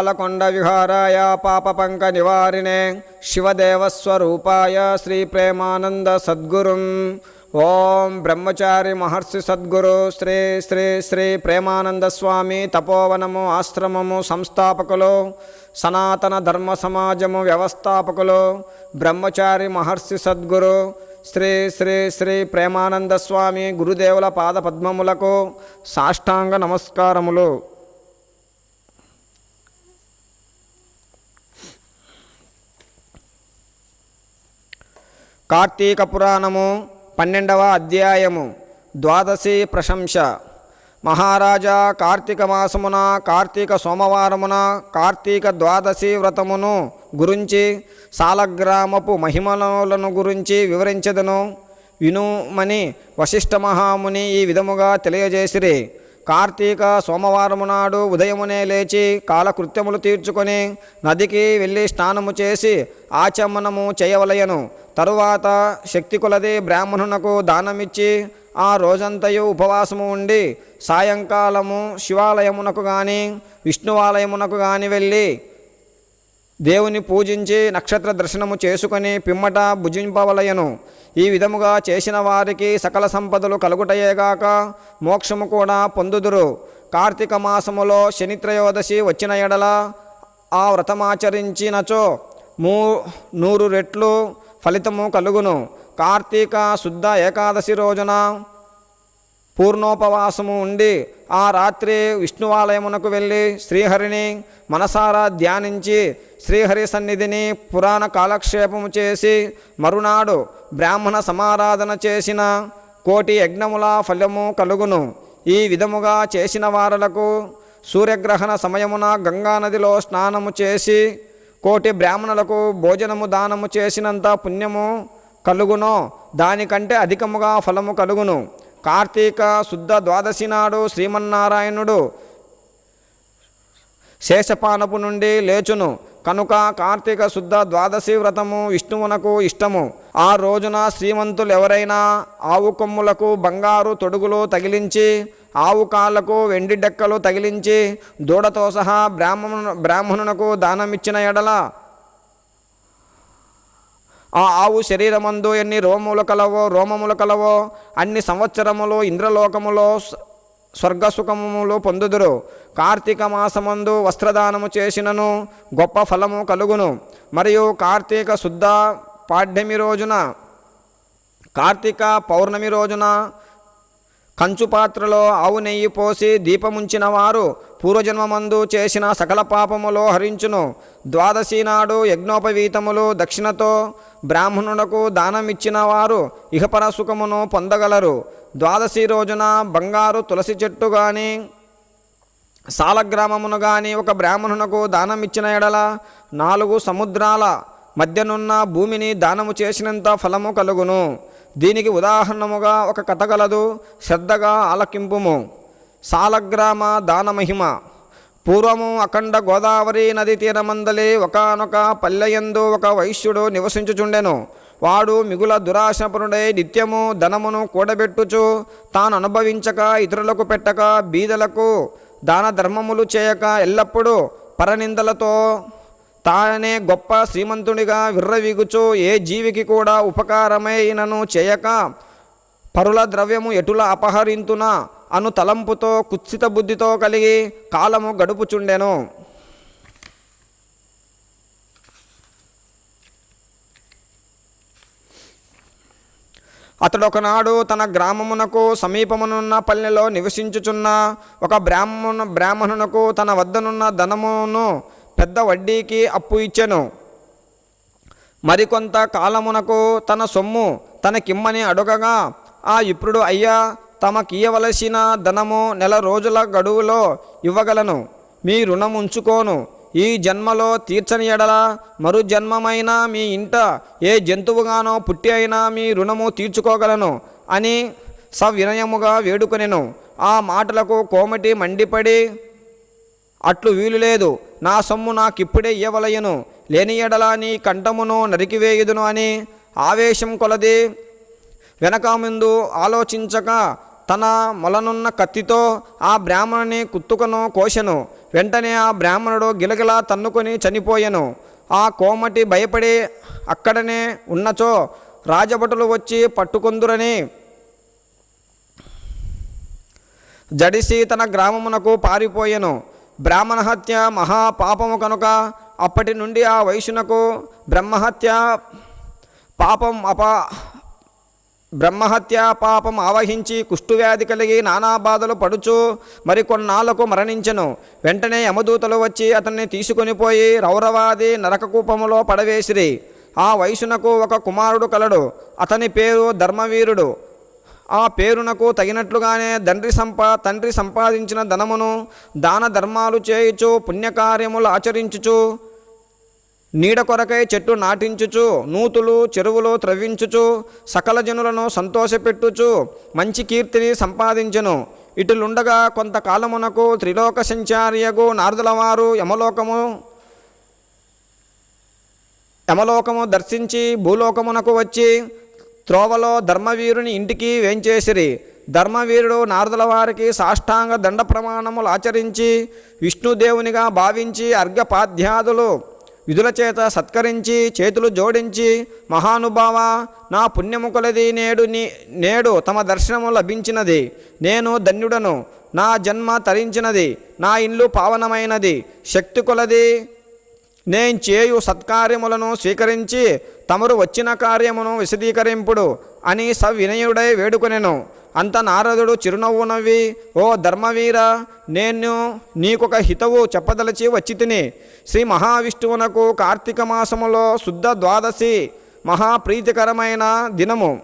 బాలకొండ విహారాయ పాపపంక నివారిణే శివదేవస్వరూపాయ శ్రీ ప్రేమానంద సద్గురుం. ఓం బ్రహ్మచారి మహర్షి సద్గురు శ్రీ శ్రీ శ్రీ ప్రేమానంద స్వామి తపోవనము ఆశ్రమము సంస్థాపకులు సనాతన ధర్మ సమాజము వ్యవస్థాపకులు బ్రహ్మచారి మహర్షి సద్గురు శ్రీ శ్రీ శ్రీ ప్రేమానంద స్వామి గురుదేవుల పాద పద్మములకు సాష్టాంగ నమస్కారములు. కార్తీక పురాణము పన్నెండవ అధ్యాయము. ద్వాదశి ప్రశంస. మహారాజా కార్తీక మాసమున కార్తీక సోమవారమున కార్తీక ద్వాదశి వ్రతమును గురించి సాలగ్రామపు మహిమలను గురించి వివరించదను. వినుమని వశిష్ఠ మహాముని ఈ విధముగా తెలియజేసిరి. కార్తీక సోమవారము నాడు ఉదయమునే లేచి కాలకృత్యములు తీర్చుకొని నదికి వెళ్ళి స్నానము చేసి ఆచమనము చేయవలయను. తరువాత శక్తి కొలది బ్రాహ్మణునకు దానమిచ్చి ఆ రోజంతయు ఉపవాసము ఉండి సాయంకాలము శివాలయమునకు కానీ విష్ణువాలయమునకు కానీ వెళ్ళి దేవుని పూజించి నక్షత్ర దర్శనము చేసుకొని పిమ్మట భుజింపవలయను. ఈ విధముగా చేసిన వారికి సకల సంపదలు కలుగుటయేగాక మోక్షము కూడా పొందుదురు. కార్తీక మాసములో శనిత్రయోదశి వచ్చిన ఎడల ఆ వ్రతమాచరించినచో మూ నూరు రెట్లు ఫలితము కలుగును. కార్తీక శుద్ధ ఏకాదశి రోజున పూర్ణోపవాసము ఉండి ఆ రాత్రి విష్ణువాలయమునకు వెళ్ళి శ్రీహరిని మనసారా ధ్యానించి శ్రీహరి సన్నిధిని పురాణ కాలక్షేపము చేసి మరునాడు బ్రాహ్మణ సమారాధన చేసిన కోటి యజ్ఞముల ఫలము కలుగును. ఈ విధముగా చేసిన వారలకు సూర్యగ్రహణ సమయమున గంగానదిలో స్నానము చేసి కోటి బ్రాహ్మణులకు భోజనము దానము చేసినంత పుణ్యము కలుగునో దానికంటే అధికముగా ఫలము కలుగును. కార్తీక శుద్ధ ద్వాదశి నాడు శ్రీమన్నారాయణుడు శేషపానపు నుండి లేచును. కనుక కార్తీక శుద్ధ ద్వాదశి వ్రతము విష్ణువునకు ఇష్టము. ఆ రోజున శ్రీమంతులు ఎవరైనా ఆవు కొమ్ములకు బంగారు తొడుగులు తగిలించి ఆవు కాళ్ళకు వెండి డెక్కలు తగిలించి దూడతో సహా బ్రాహ్మణు బ్రాహ్మణునకు దానమిచ్చిన ఎడల ఆ ఆవు శరీరమందు ఎన్ని రోమములు కలవో రోమములు కలవో అన్ని సంవత్సరములు ఇంద్రలోకములో స్వర్గసుఖములు పొందుదురు. కార్తీక మాసమందు వస్త్రదానము చేసినను గొప్ప ఫలము కలుగును. మరియు కార్తీక శుద్ధ పాడ్యమి రోజున కార్తీక పౌర్ణమి రోజున కంచు పాత్రలో ఆవు నెయ్యి పోసి దీపముంచిన వారు పూర్వజన్మమందు చేసిన సకల పాపములో హరించును. ద్వాదశి నాడు యజ్ఞోపవీతములు దక్షిణతో బ్రాహ్మణులకు దానమిచ్చిన వారు ఇహపర సుఖమును పొందగలరు. ద్వాదశి రోజున బంగారు తులసి చెట్టు కానీ సాలగ్రామమును గాని ఒక బ్రాహ్మణునకు దానమిచ్చిన ఎడల నాలుగు సముద్రాల మధ్యనున్న భూమిని దానము చేసినంత ఫలము కలుగును. దీనికి ఉదాహరణముగా ఒక కథ కలదు శ్రద్ధగా ఆలకింపుము. సాలగ్రామ దానమహిమ. పూర్వము అఖండ గోదావరి నది తీరమందలి ఒకనొక పల్లెయందు ఒక వైశ్యుడు నివసించుచుండెను. వాడు మిగుల దురాశపరుడై నిత్యము ధనమును కూడబెట్టుచు తాను అనుభవించక ఇతరులకు పెట్టక బీదలకు దాన ధర్మములు చేయక ఎల్లప్పుడూ పరనిందలతో తానే గొప్ప శ్రీమంతుడిగా విర్రవీగుచో ఏ జీవికి కూడా ఉపకారమైనను చేయక. పరుల ద్రవ్యము ఎటుల అపహరింతునా? అను తలంపుతో కుత్సిత బుద్ధితో కలిగి కాలము గడుపుచుండెను. అతడు ఒకనాడు తన గ్రామమునకు సమీపమునున్న పల్లెలో నివసించుచున్న ఒక బ్రాహ్మణ బ్రాహ్మణునకు తన వద్దనున్న ధనమును పెద్ద వడ్డీకి అప్పు ఇచ్చెను. మరికొంత కాలమునకు తన సొమ్ము తనకిమ్మని అడుగగా ఆ ఇప్పుడు అయ్యా తమకియ్యవలసిన ధనము నెల రోజుల గడువులో ఇవ్వగలను. మీ రుణం ఉంచుకోను ఈ జన్మలో తీర్చని ఎడల మరు జన్మమైన మీ ఇంట ఏ జంతువుగానో పుట్టి అయినా మీ రుణము తీర్చుకోగలను అని సవినయముగా వేడుకొనెను. ఆ మాటలకు కోమటి మండిపడి అట్లు వీలు లేదు నా సొమ్ము నాకిప్పుడే ఇయ్యవలయను లేని ఎడలా నీ కంఠమును నరికివేయుదును అని ఆవేశం కొలది. వెనక ముందు ఆలోచించక తన మొలనున్న కత్తితో ఆ బ్రాహ్మణుని కుత్తుకను కోశను. వెంటనే ఆ బ్రాహ్మణుడు గిలగిలా తన్నుకొని చనిపోయెను. ఆ కోమటి భయపడి అక్కడనే ఉన్నచో రాజభటులు వచ్చి పట్టుకొందురని జడిసి తన గ్రామమునకు పారిపోయెను. బ్రాహ్మణ హత్య మహాపాపము కనుక అప్పటి నుండి ఆ వైశ్యునకు బ్రహ్మహత్య పాపం అపా బ్రహ్మహత్య పాపం ఆవహించి కుష్ఠువ్యాధి కలిగి నానా బాధలు పడుచు మరికొన్నాళ్ళకు మరణించెను. వెంటనే యమదూతలు వచ్చి అతన్ని తీసుకొని పోయి రౌరవాది నరకకూపములో పడవేసిరి. ఆ వయసునకు ఒక కుమారుడు కలడు. అతని పేరు ధర్మవీరుడు. ఆ పేరునకు తగినట్లుగానే తండ్రి సంపా తండ్రి సంపాదించిన ధనమును దాన ధర్మాలు చేయుచు పుణ్యకార్యములు ఆచరించుచు నీడ కొరకై చెట్టు నాటించుచు నూతులు చెరువులు త్రవ్వించుచు సకల జనులను సంతోషపెట్టుచు మంచి కీర్తిని సంపాదించెను. ఇటులుండగా కొంతకాలమునకు త్రిలోక సంచార్యగు నారదులవారు యమలోకము యమలోకము దర్శించి భూలోకమునకు వచ్చి త్రోవలో ధర్మవీరుని ఇంటికి వేంచేసిరి. ధర్మవీరుడు నారదుల వారికి సాష్టాంగ దండ ప్రమాణములు ఆచరించి విష్ణుదేవునిగా భావించి అర్ఘపాధ్యాదులు విధుల చేత సత్కరించి చేతులు జోడించి మహానుభావ నా పుణ్యము కొలది నేడు నీ నేడు తమ దర్శనము లభించినది. నేను ధన్యుడను నా జన్మ తరించినది నా ఇల్లు పావనమైనది శక్తి కొలది నేను చేయు సత్కార్యములను స్వీకరించి తమరు వచ్చిన కార్యమును విశదీకరింపుడు అని సవినయుడై వేడుకొనెను. అంత నారదుడు చిరునవ్వు నవ్వి ఓ ధర్మవీర నేను నీకొక హితవు చెప్పదలచి వచ్చి తిని శ్రీ మహావిష్ణువునకు కార్తీక మాసములో శుద్ధ ద్వాదశి మహాప్రీతికరమైన దినము.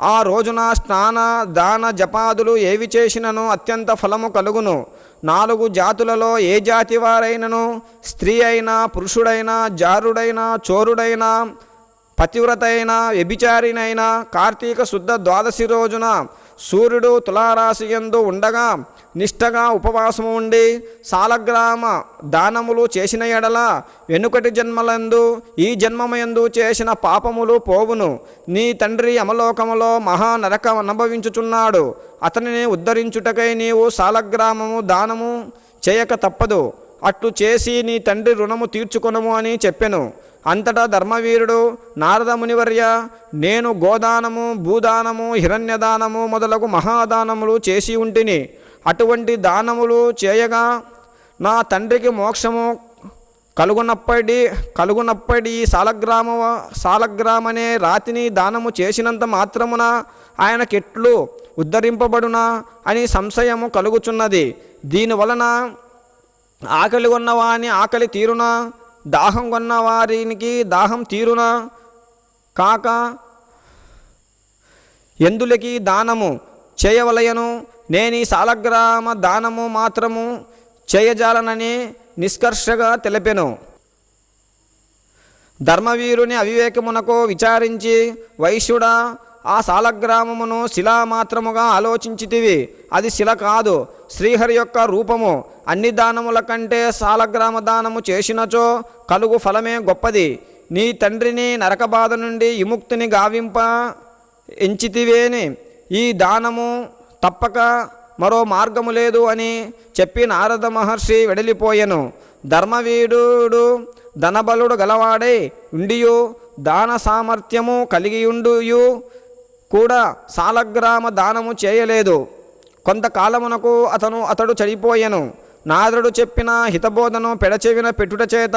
ఆ రోజున స్నాన దాన జపాదులు ఏవి చేసినను అత్యంత ఫలము కలుగును. నాలుగు జాతులలో ఏ జాతి వారైనను స్త్రీ అయినా పురుషుడైనా జారుడైనా చోరుడైనా అయినా వ్యభిచారినైనా కార్తీక శుద్ధ ద్వాదశి రోజున సూర్యుడు తులారాశి యందు ఉండగా నిష్టగా ఉపవాసము ఉండి సాలగ్రామ దానములు చేసిన ఎడల వెనుకటి జన్మలందు ఈ జన్మమయందు చేసిన పాపములు పోవును. నీ తండ్రి అమలోకములో మహానరకం అనుభవించుచున్నాడు. అతనిని ఉద్ధరించుటకై నీవు సాలగ్రామము దానము చేయక తప్పదు. అట్లు చేసి నీ తండ్రి రుణము తీర్చుకొనము అని చెప్పెను. అంతటా ధర్మవీరుడు నారద మునివర్య నేను గోదానము భూదానము హిరణ్యదానము మొదలగు మహాదానములు చేసి ఉంటిని. అటువంటి దానములు చేయగా నా తండ్రికి మోక్షము కలుగునప్పటి కలుగునప్పటి సాలగ్రామ సాలగ్రామనే రాతిని దానము చేసినంత మాత్రమున ఆయనకెట్లు ఉద్ధరింపబడునా అని సంశయము కలుగుచున్నది. దీనివలన ఆకలి ఉన్నవాని ఆకలి తీరునా? దాహం కొన్న వారికి దాహం తీరునా? కాక ఎందులకి దానము చేయవలయను? నేను సాలగ్రామ దానము మాత్రము చేయజాలనని నిష్కర్షగా తెలిపెను. ధర్మవీరుని అవివేకమునకు విచారించి వైశ్యుడా ఆ సాలగ్రామమును శిలామాత్రముగా ఆలోచించితివి. అది శిల కాదు శ్రీహరి యొక్క రూపము. అన్ని దానముల కంటే సాలగ్రామ దానము చేసినచో కలుగు ఫలమే గొప్పది. నీ తండ్రిని నరకబాధ నుండి విముక్తిని గావింప ఎంచితివేని. ఈ దానము తప్పక మరో మార్గము లేదు అని చెప్పి నారద మహర్షి వెడలిపోయెను. ధర్మవీడు ధనబలుడు గలవాడై ఉండియు దాన సామర్థ్యము కలిగియుండుయు కూడా సాలగ్రామ దానము చేయలేదు. కొంతకాలమునకు అతను అతడు చనిపోయెను. నారదుడు చెప్పిన హితబోధను పెడచెవిన పెట్టుట చేత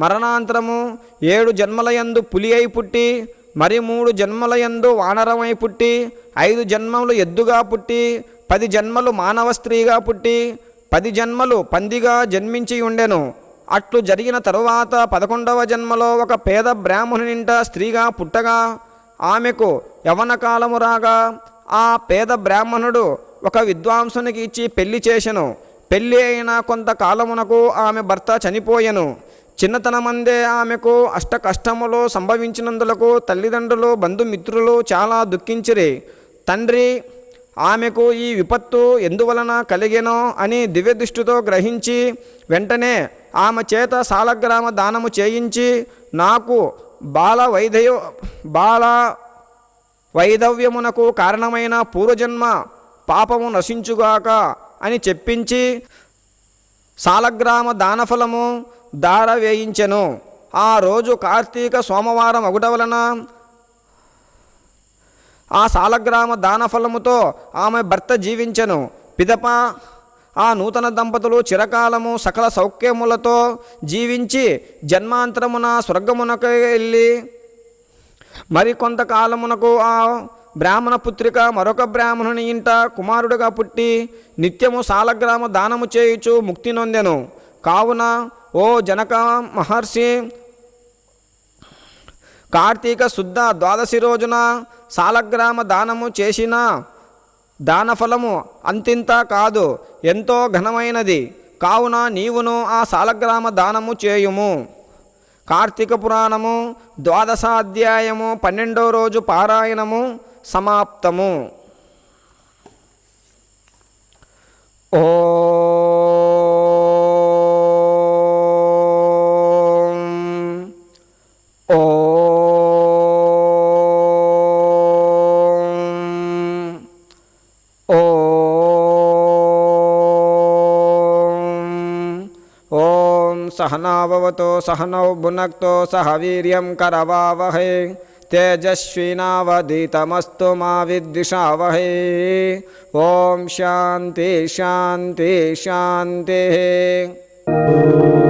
మరణాంతరము ఏడు జన్మలయందు పులి అయి పుట్టి మరి మూడు జన్మలయందు వానరమై పుట్టి ఐదు జన్మలు ఎద్దుగా పుట్టి పది జన్మలు మానవ స్త్రీగా పుట్టి పది జన్మలు పందిగా జన్మించి ఉండెను. అట్లు జరిగిన తరువాత పదకొండవ జన్మలో ఒక పేద బ్రాహ్మణునింట స్త్రీగా పుట్టగా ఆమెకు యవన కాలము రాగా ఆ పేద బ్రాహ్మణుడు ఒక విద్వాంసునికి ఇచ్చి పెళ్ళి చేసెను. పెళ్ళి అయిన కొంతకాలమునకు ఆమె భర్త చనిపోయెను. చిన్నతనమందే ఆమెకు అష్ట కష్టములు సంభవించినందులకు తల్లిదండ్రులు బంధుమిత్రులు చాలా దుఃఖించిరి. తండ్రి ఆమెకు ఈ విపత్తు ఎందువలన కలిగెనో అని దివ్యదృష్టితో గ్రహించి వెంటనే ఆమె చేత సాలగ్రామ దానము చేయించి నాకు బాల వైదయ బాల వైధవ్యమునకు కారణమైన పూర్వజన్మ పాపము నశించుగాక అని చెప్పించి సాలగ్రామ దానఫలము దార వేయించెను ఆ రోజు కార్తీక సోమవారం అగుట వలన ఆ సాలగ్రామ దానఫలముతో ఆమె భర్త జీవించెను. పిదప ఆ నూతన దంపతులు చిరకాలము సకల సౌఖ్యములతో జీవించి జన్మాంతరమున స్వర్గమునకు వెళ్ళి మరికొంతకాలమునకు ఆ బ్రాహ్మణ పుత్రిక మరొక బ్రాహ్మణుని ఇంట కుమారుడుగా పుట్టి నిత్యము సాలగ్రామ దానము చేయుచు ముక్తి నొందెను. కావున ఓ జనక మహర్షి కార్తీక శుద్ధ ద్వాదశి రోజున సాలగ్రామ దానము చేసిన దానఫలము అంతింత కాదు ఎంతో ఘనమైనది. కావున నీవును ఆ సాలగ్రామ దానము చేయుము. కార్తీక పురాణము ద్వాదశాధ్యాయము పన్నెండో రోజు పారాయణము సమాప్తము. ఓ सहनावतो सहनौ भुनक्तो सह वीर्यं करवावहे। तेजस्विनावधितमस्तु मा विद्विषावहे। ॐ शान्ति शान्ति शान्तिः।